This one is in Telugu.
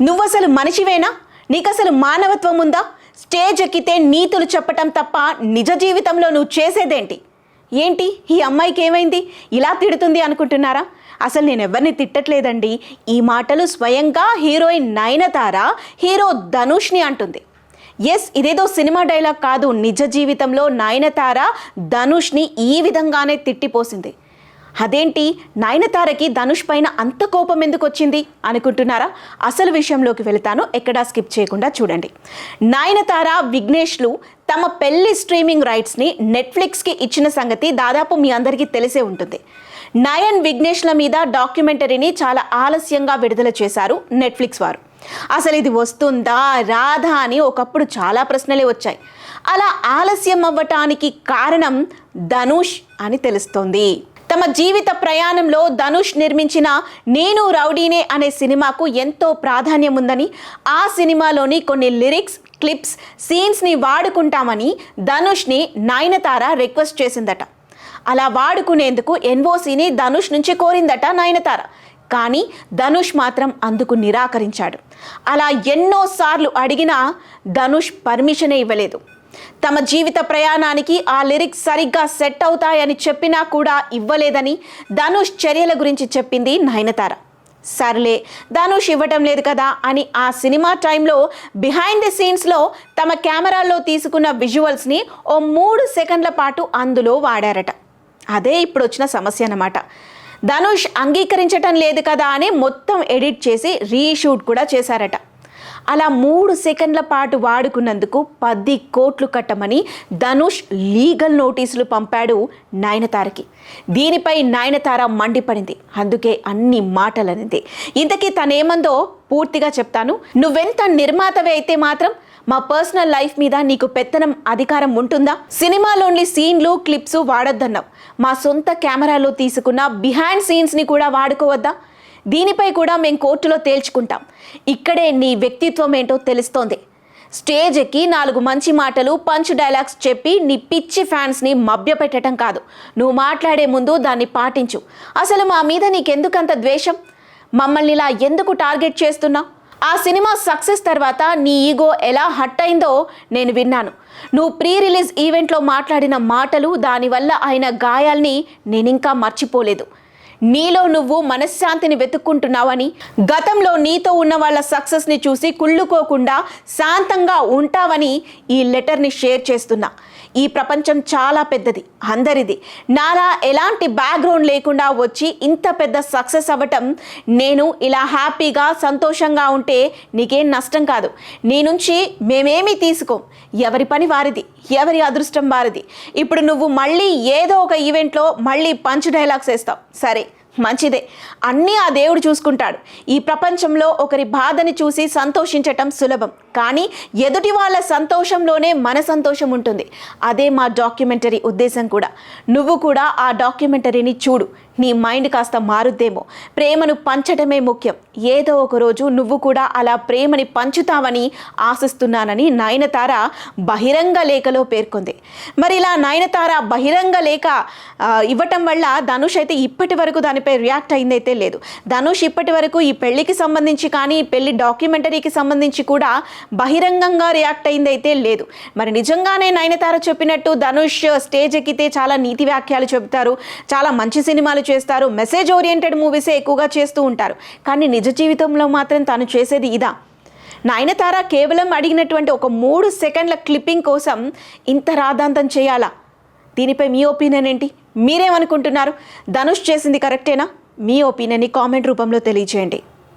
నువ్వు అసలు మనిషివేనా? నీకసలు మానవత్వం ఉందా? స్టేజ్ ఎక్కితే నీతులు చెప్పటం తప్ప నిజ జీవితంలో నువ్వు చేసేదేంటి? ఏంటి? ఈ అమ్మాయికి ఏమైంది? ఇలా తిడుతుంది అనుకుంటున్నారా? అసలు నేను ఎవరిని తిట్టట్లేదండి. ఈ మాటలు స్వయంగా హీరోయిన్ నయనతార హీరో ధనుష్ని అంటుంది. ఎస్ ఇదేదో సినిమా డైలాగ్ కాదు. నిజ జీవితంలో నయనతార ధనుష్ని ఈ విధంగానే తిట్టిపోసింది. అదేంటి? నయనతారకి ధనుష్ పైన అంత కోపం ఎందుకు వచ్చింది అనుకుంటున్నారా? అసలు విషయంలోకి వెళతాను. ఎక్కడా స్కిప్ చేయకుండా చూడండి. నయనతార విఘ్నేష్లు తమ పెళ్ళి స్ట్రీమింగ్ రైట్స్ని నెట్ఫ్లిక్స్కి ఇచ్చిన సంగతి దాదాపు మీ అందరికీ తెలిసే ఉంటుంది. నయన్ విఘ్నేష్ల మీద డాక్యుమెంటరీని చాలా ఆలస్యంగా విడుదల చేశారు నెట్ఫ్లిక్స్ వారు. అసలు ఇది వస్తుందా? రాదా అని ఒకప్పుడు చాలా ప్రశ్నలే వచ్చాయి. అలా ఆలస్యం అవ్వటానికి కారణం ధనుష్ అని తెలుస్తోంది. తమ జీవిత ప్రయాణంలో ధనుష్ నిర్మించిన నేను రౌడీనే అనే సినిమాకు ఎంతో ప్రాధాన్యం ఉందని ఆ సినిమాలోని కొన్ని లిరిక్స్ క్లిప్స్ సీన్స్ని వాడుకుంటామని ధనుష్ని నయనతార రిక్వెస్ట్ చేసిందట. అలా వాడుకునేందుకు ఎన్ఓసిని ధనుష్ నుంచి కోరిందట నయనతార. కానీ ధనుష్ మాత్రం అందుకు నిరాకరించాడు. అలా ఎన్నోసార్లు అడిగినా ధనుష్ పర్మిషనే ఇవ్వలేదు. తమ జీవిత ప్రయాణానికి ఆ లిరిక్స్ సరిగ్గా సెట్ అవుతాయని చెప్పినా కూడా ఇవ్వలేదని ధనుష్ చర్యల గురించి చెప్పింది నయనతార. సర్లే ధనుష్ ఇవ్వటం లేదు కదా అని ఆ సినిమా టైంలో బిహైండ్ ది సీన్స్లో తమ కెమెరాల్లో తీసుకున్న విజువల్స్ని ఓ మూడు సెకండ్ల పాటు అందులో వాడారట. అదే ఇప్పుడు వచ్చిన సమస్య అన్నమాట. ధనుష్ అంగీకరించటం లేదు కదా అని మొత్తం ఎడిట్ చేసి రీషూట్ కూడా చేశారట. అలా మూడు సెకండ్ల పాటు వాడుకున్నందుకు పది కోట్లు కట్టమని ధనుష్ లీగల్ నోటీసులు పంపాడు నయనతారకి. దీనిపై నయనతార మండిపడింది. అందుకే అన్ని మాటలనింది. ఇంతకీ తనేమందో పూర్తిగా చెప్తాను. నువ్వెంత నిర్మాతవే అయితే మాత్రం మా పర్సనల్ లైఫ్ మీద నీకు పెత్తనం అధికారం ఉంటుందా? సినిమాలోని సీన్లు క్లిప్స్ వాడొద్దన్నావు. మా సొంత కెమెరాలో తీసుకున్న బిహైండ్ సీన్స్ని కూడా వాడుకోవద్దా? దీనిపై కూడా మేము కోర్టులో తేల్చుకుంటాం. ఇక్కడే నీ వ్యక్తిత్వం ఏంటో తెలుస్తోంది. స్టేజ్ ఎక్కి నాలుగు మంచి మాటలు పంచ్ డైలాగ్స్ చెప్పి నీ పిచ్చి ఫ్యాన్స్ని మభ్యపెట్టడం కాదు. నువ్వు మాట్లాడే ముందు దాన్ని పాటించు. అసలు మా మీద నీకెందుకంత ద్వేషం? మమ్మల్ని ఇలా ఎందుకు టార్గెట్ చేస్తున్నావు? ఆ సినిమా సక్సెస్ తర్వాత నీ ఈగో ఎలా హట్ అయిందో నేను విన్నాను. నువ్వు ప్రీ రిలీజ్ ఈవెంట్లో మాట్లాడిన మాటలు దానివల్ల అయిన గాయాల్ని నేనింకా మర్చిపోలేదు. నీలో నువ్వు మనశ్శాంతిని వెతుక్కుంటున్నావని గతంలో నీతో ఉన్న వాళ్ళ సక్సెస్ని చూసి కుళ్ళుకోకుండా శాంతంగా ఉంటావని ఈ లెటర్ని షేర్ చేస్తున్నా. ఈ ప్రపంచం చాలా పెద్దది అందరిది. నాలా ఎలాంటి బ్యాక్గ్రౌండ్ లేకుండా వచ్చి ఇంత పెద్ద సక్సెస్ అవ్వటం నేను ఇలా హ్యాపీగా సంతోషంగా ఉంటే నీకేం నష్టం కాదు. నీ నుంచి మేమేమీ తీసుకోం. ఎవరి పని వారిది ఎవరి అదృష్టం వారిది. ఇప్పుడు నువ్వు మళ్ళీ ఏదో ఒక ఈవెంట్లో మళ్ళీ పంచ్ డైలాగ్స్ వేస్తావు. సరే మంచిదే. అన్నీ ఆ దేవుడు చూసుకుంటాడు. ఈ ప్రపంచంలో ఒకరి బాధని చూసి సంతోషించటం సులభం. కానీ ఎదుటి వాళ్ళ సంతోషంలోనే మన సంతోషం ఉంటుంది. అదే మా డాక్యుమెంటరీ ఉద్దేశం కూడా. నువ్వు కూడా ఆ డాక్యుమెంటరీని చూడు. నీ మైండ్ కాస్త మారుద్దేమో. ప్రేమను పంచటమే ముఖ్యం. ఏదో ఒక రోజు నువ్వు కూడా అలా ప్రేమని పంచుతావని ఆశిస్తున్నానని నయనతార బహిరంగ లేఖలో పేర్కొంది. మరి ఇలా నయనతార బహిరంగ లేఖ ఇవ్వటం వల్ల ధనుష్ అయితే ఇప్పటి వరకు దానిపై రియాక్ట్ అయిందైతే లేదు. ధనుష్ ఇప్పటి వరకు ఈ పెళ్ళికి సంబంధించి కానీ ఈ పెళ్ళి డాక్యుమెంటరీకి సంబంధించి కూడా బహిరంగంగా రియాక్ట్ అయిందైతే లేదు. మరి నిజంగానే నయనతార చెప్పినట్టు ధనుష్ స్టేజ్ ఎక్కితే చాలా నీతి వ్యాఖ్యలు చెబుతారు చాలా మంచి సినిమాలు చేస్తారు మెసేజ్ ఓరియంటెడ్ మూవీసే ఎక్కువగా చేస్తూ ఉంటారు. కానీ నిజ జీవితంలో మాత్రం తను చేసేది ఇదా? నయనతార కేవలం అడిగినటువంటి ఒక మూడు సెకండ్ల క్లిప్పింగ్ కోసం ఇంత రాధాంతం చేయాలా? దీనిపై మీ ఒపీనియన్ ఏంటి? మీరేమనుకుంటున్నారు? ధనుష్ చేసింది కరెక్టేనా? మీ ఒపీనియన్ని కామెంట్ రూపంలో తెలియజేయండి